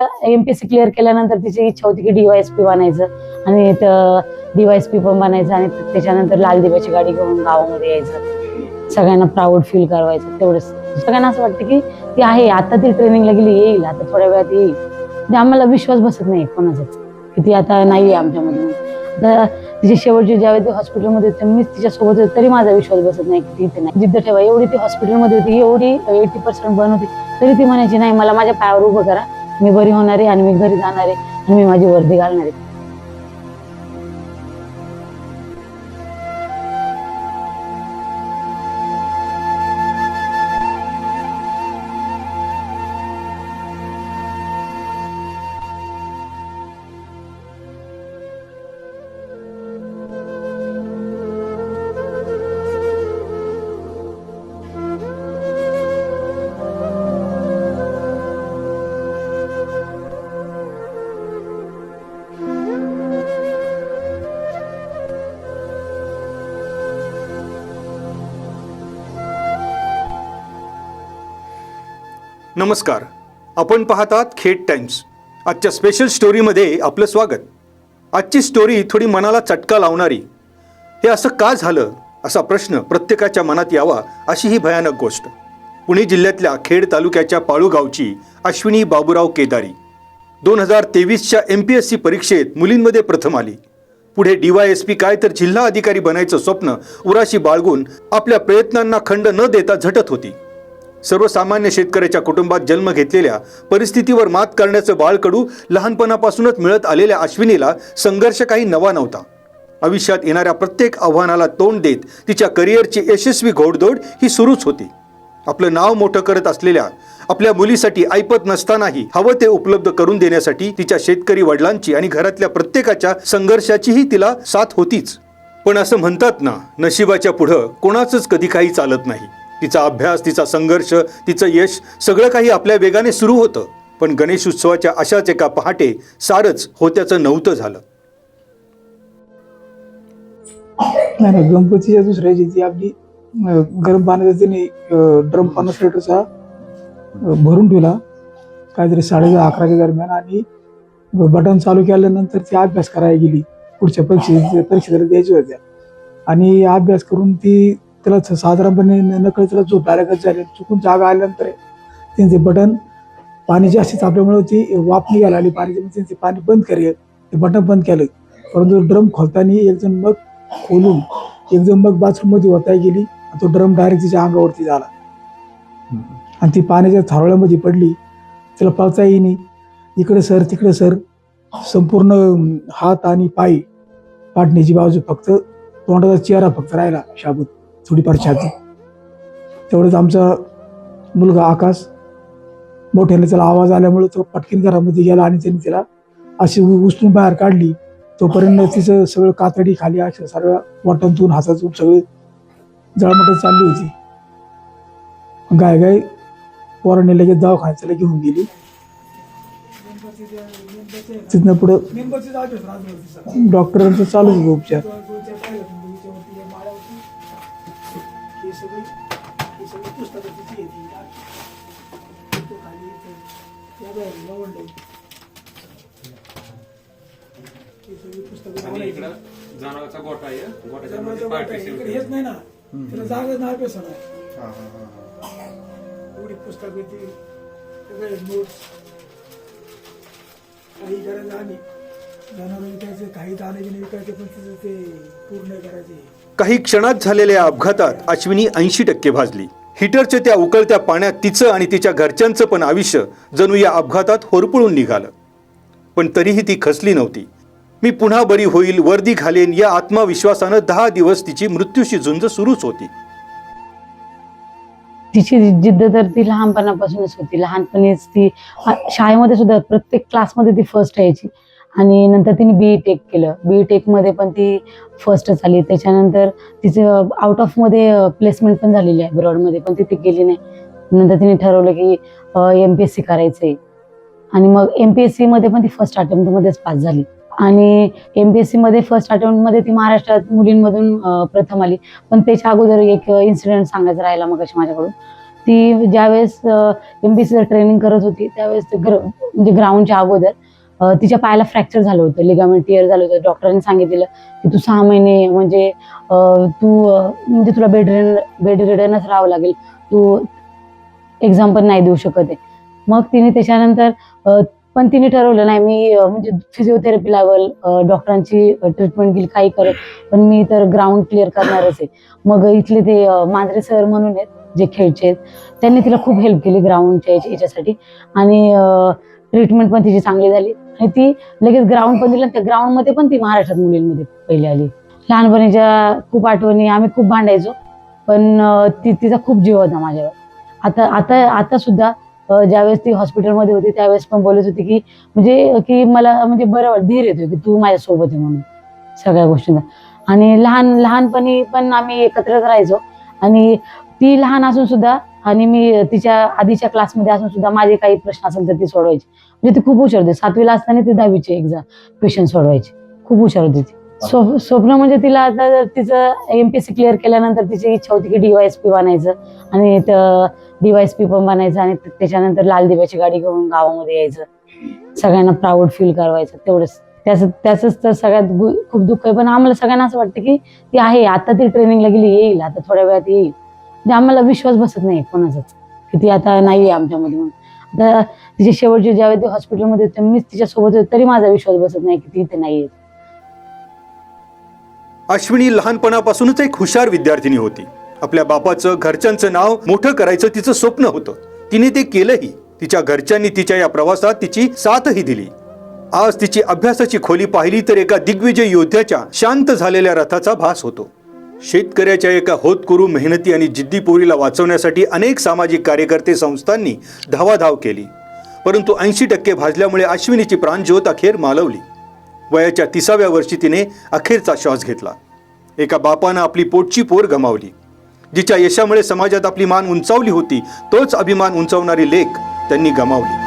MPSC clear केल्यानंतर तिची इच्छा होती की डीवायएसपी बनायचं आणि डीवायएसपी पण बनायचं आणि त्याच्यानंतर लाल दिव्याची गाडी घेऊन गावामध्ये यायचं. सगळ्यांना प्राऊड फील करवायचं तेवढंच. सगळ्यांना असं वाटतं की ती आहे आता ती ट्रेनिंगला गेली येईल आता थोड्या वेळात येईल. म्हणजे आम्हाला विश्वास बसत नाही कोणाचाच की ती आता नाही आहे आमच्यामधून आता तिची शेवटची ज्यावेळी ती हॉस्पिटलमध्ये होते मीच तिच्यासोबत होते तरी माझा विश्वास बसत नाही की ती इथे नाही. जिद्द ठेवा एवढी ती हॉस्पिटलमध्ये होती एवढी एटी पर्सेंट बन होती तरी ती म्हणायची नाही मला माझ्या पायावर उभं करा मी बरी होणार आहे आणि मी घरी जाणार आहे आणि मी माझी वर्दी घालणार. आहे नमस्कार. आपण पाहतात खेड टाइम्स. आजच्या स्पेशल स्टोरीमध्ये आपलं स्वागत. आजची स्टोरी थोडी मनाला चटका लावणारी. हे असं का झालं? असा प्रश्न प्रत्येकाच्या मनात यावा अशी ही भयानक गोष्ट. पुणे जिल्ह्यातल्या खेड तालुक्याच्या पाळू गावची अश्विनी बाबूराव केदारी. दोन हजार तेवीसच्या एम पी एस सी परीक्षेत मुलींमध्ये प्रथम आली. पुढे डीवाय एस पी काय तर जिल्हा अधिकारी बनायचं स्वप्न उराशी बाळगून आपल्या प्रयत्नांना खंड न देता झटत होती. सर्वसामान्य शेतकऱ्याच्या कुटुंबात जन्म घेतलेल्या परिस्थितीवर मात करण्याचं बाळकडू लहानपणापासूनच मिळत आलेल्या अश्विनीला संघर्ष काही नवा नव्हता. आयुष्यात येणाऱ्या प्रत्येक आव्हानाला तोंड देत तिच्या करिअरची यशस्वी घोडदौड ही सुरूच होती. आपलं नाव मोठं करत असलेल्या आपल्या मुलीसाठी ऐपत नसतानाही हवं ते उपलब्ध करून देण्यासाठी तिच्या शेतकरी वडिलांची आणि घरातल्या प्रत्येकाच्या संघर्षाचीही तिला साथ होतीच. पण असं म्हणतात ना नशिबाच्या पुढं कोणाचंच कधी काही चालत नाही. तिचा अभ्यास तिचा संघर्ष तिचं यश सगळं काही आपल्या वेगाने सुरू होतं. पण गणेश उत्सवाच्या अशाच एका पहाटे सारच होत्याचं नव्हतं झालं. नाही गणपतीच्या दुसऱ्या जी आपली गरम पाण्याचा त्याने ड्रम पन्नास लिटरचा भरून ठेवला. काहीतरी साडे अकराच्या दरम्यान आणि बटन चालू केल्यानंतर ती अभ्यास करायला गेली. पुढच्या परीक्षे परीक्षेला द्यायच्या होत्या. आणि अभ्यास करून ती त्याला साधारणपणे न- नकळत त्याला झोप लागत झाले चुकून जागा आल्यानंतर त्यांचे बटन पाणी जास्ती तापल्यामुळे ती वाफ निघायला आली पाणी त्यांचे पाणी बंद केले. ते बटन बंद केलं. परंतु ड्रम खोलताना एक जण मग खोलून एक जण मग बाथरूममध्ये होता गेली आणि तो ड्रम डायरेक्ट तिच्या अंगावरती झाला. आणि ती पाण्याच्या थारोळ्यामध्ये पडली तिला पावता येईनी. इकडे सर तिकडे सर संपूर्ण हात आणि पाय पाडण्याची बाजू फक्त तोंडाचा चेहरा फक्त राहिला शाबूत. थोडीफार छाती. तेवढंच आमचा मुलगा आकाश मोठ्याने त्याला आवाज आल्यामुळे तो पटकन घरामध्ये गेला आणि त्यांनी तिला अशी उचलून बाहेर काढली. तोपर्यंत तिचं सगळं कातडी खाली अशा सर्व वाटांतून हातातून सगळे जळमटत चालली होती. गाय गाय पोराने लगेच दवाखान्याला घेऊन गेली. तिथनं पुढं डॉक्टरांचं चालू होतं उपचार आणि इकडं जनावरचा गोठा आहे गोठ्याच्या मध्ये पार्टीशन हेच नाही ना. त्याला जागा नाही एवढी पुस्तक येते सगळे नोट्स काही करायचं आणि जनावर विकायचं काही दाणे विकायचे पण तिचं ते पूर्ण करायचे. काही क्षणात झालेल्या अपघातात अश्विनी ऐंशी टक्के भाजली. हिटरच्या त्या उकळत्या पाण्यात तिचं आणि तिच्या घरच्यांचं पण आयुष्य जणू या अपघातात होरपळून निघालं. पण तरीही ती खचली नव्हती. मी पुन्हा बरी होईल वर्दी घालेन या आत्मविश्वासानं दहा दिवस तिची मृत्यूशी झुंज सुरूच होती. तिची जिद्द तर ती लहानपणापासूनच होती. लहानपणीच ती शाळेमध्ये सुद्धा प्रत्येक क्लासमध्ये ती फर्स्ट यायची. आणि नंतर तिने बी टेक केलं. बी टेकमध्ये पण ती फर्स्टच आली त्याच्यानंतर तिचं आउट ऑफमध्ये प्लेसमेंट पण झालेली आहे ब्रॉडमध्ये पण ती ती गेली नाही. नंतर तिने ठरवलं की एम पी एस सी करायचं आहे आणि मग एम पी एस सीमध्ये पण ती फर्स्ट अटेम्प्टमध्येच पास झाली. आणि एम पी एस सीमध्ये फर्स्ट अटेम्प्टमध्ये ती महाराष्ट्रात मुलींमधून प्रथम आली. पण त्याच्या अगोदर एक इन्सिडेंट सांगायचा राहिला मग माझ्याकडून. ती ज्यावेळेस एम बी सीचं ट्रेनिंग करत होती त्यावेळेस ग्र म्हणजे ग्राउंडच्या अगोदर तिच्या पायाला फ्रॅक्चर झालं होतं लिगामेंट टिअर झालं होतं. डॉक्टरांनी सांगितलेलं की तू सहा महिने म्हणजे तू म्हणजे तुला बेड बेड रिडनच राहावं लागेल. तू एक्झाम पण नाही देऊ शकत आहे. मग तिने त्याच्यानंतर पण तिने ठरवलं नाही मी म्हणजे फिजिओथेरपी लावल डॉक्टरांची ट्रीटमेंट घेईल काही करेल पण मी तर ग्राउंड क्लिअर करणारच आहे. मग इथले ते मांजरे सर म्हणून आहेत जे खेळचे आहेत त्यांनी तिला खूप हेल्प केली ग्राउंडच्या याच्यासाठी. आणि ट्रीटमेंट पण तिची चांगली झाली. आणि ती लगेच ग्राउंड पण दिलं. त्या ग्राउंडमध्ये पण ती महाराष्ट्रात मुलींमध्ये पहिली आली. लहानपणीच्या खूप आठवणी आम्ही खूप भांडायचो. पण ती तिचा खूप जीव होता माझ्यावर. आता आता आता सुद्धा ज्यावेळेस ती हॉस्पिटलमध्ये होती त्यावेळेस पण बोलत होती की म्हणजे की मला म्हणजे बरं वाट धीर येतो की तू माझ्यासोबत आहे म्हणून. सगळ्या गोष्टींना. आणि लहान लहानपणी पण आम्ही एकत्रच राहायचो. आणि ती लहान असून सुद्धा आणि मी तिच्या आधीच्या क्लासमध्ये असून सुद्धा माझे काही प्रश्न असेल तर ती सोडवायची. म्हणजे ती खूप हुशार होती. सातवीला असताना ती दहावीचे एक्झाम क्वेश्चन सोडवायची. खूप हुशार होती ती. स्व- स्वप्न म्हणजे तिला आता जर तिचं एम पी सी क्लिअर केल्यानंतर तिची इच्छा होती की डीवायएसपी बनायचं आणि डीवायस पी पण बनायचं आणि त्याच्यानंतर लाल दिव्याची गाडी घेऊन गावामध्ये यायचं. सगळ्यांना प्राऊड फील करवायचं. तेवढंच. त्याच त्याचंच तर सगळ्यात खूप दुःख आहे. पण आम्हाला सगळ्यांना असं वाटतं की ती आहे. आता ती ट्रेनिंगला गेली येईल. आता थोड्या वेळात येईल. म्हणजे आम्हाला विश्वास बसत नाही कोणाचाच की ती आता नाही आहे आमच्यामध्ये म्हणून. आता तिचे शेवटचे ज्यावेळी ती हॉस्पिटलमध्ये होते मीच तिच्यासोबत होते तरी माझा विश्वास बसत नाही की ती इथे नाही आहे अश्विनी लहानपणापासूनच एक हुशार विद्यार्थिनी होती. आपल्या बापाचं घरच्यांचं नाव मोठं करायचं तिचं स्वप्न होतं. तिने ते केलंही. तिच्या घरच्यांनी तिच्या या प्रवासात तिची साथही दिली. आज तिची अभ्यासाची खोली पाहिली तर एका दिग्विजय योद्ध्याच्या शांत झालेल्या रथाचा भास होतो. शेतकऱ्याच्या एका होतकुरू मेहनती आणि जिद्दी पोरीला वाचवण्यासाठी अनेक सामाजिक कार्यकर्ते संस्थांनी धावाधाव केली. परंतु ऐंशी टक्के भाजल्यामुळे अश्विनीची प्राणज्योत अखेर मालवली. वयाच्या तिसाव्या वर्षी तिने अखेरचा श्वास घेतला. एका बापानं आपली पोटची पोर गमावली. जिच्या यशामुळे समाजात आपली मान उंचावली होती तोच अभिमान उंचावणारी लेख त्यांनी गमावली.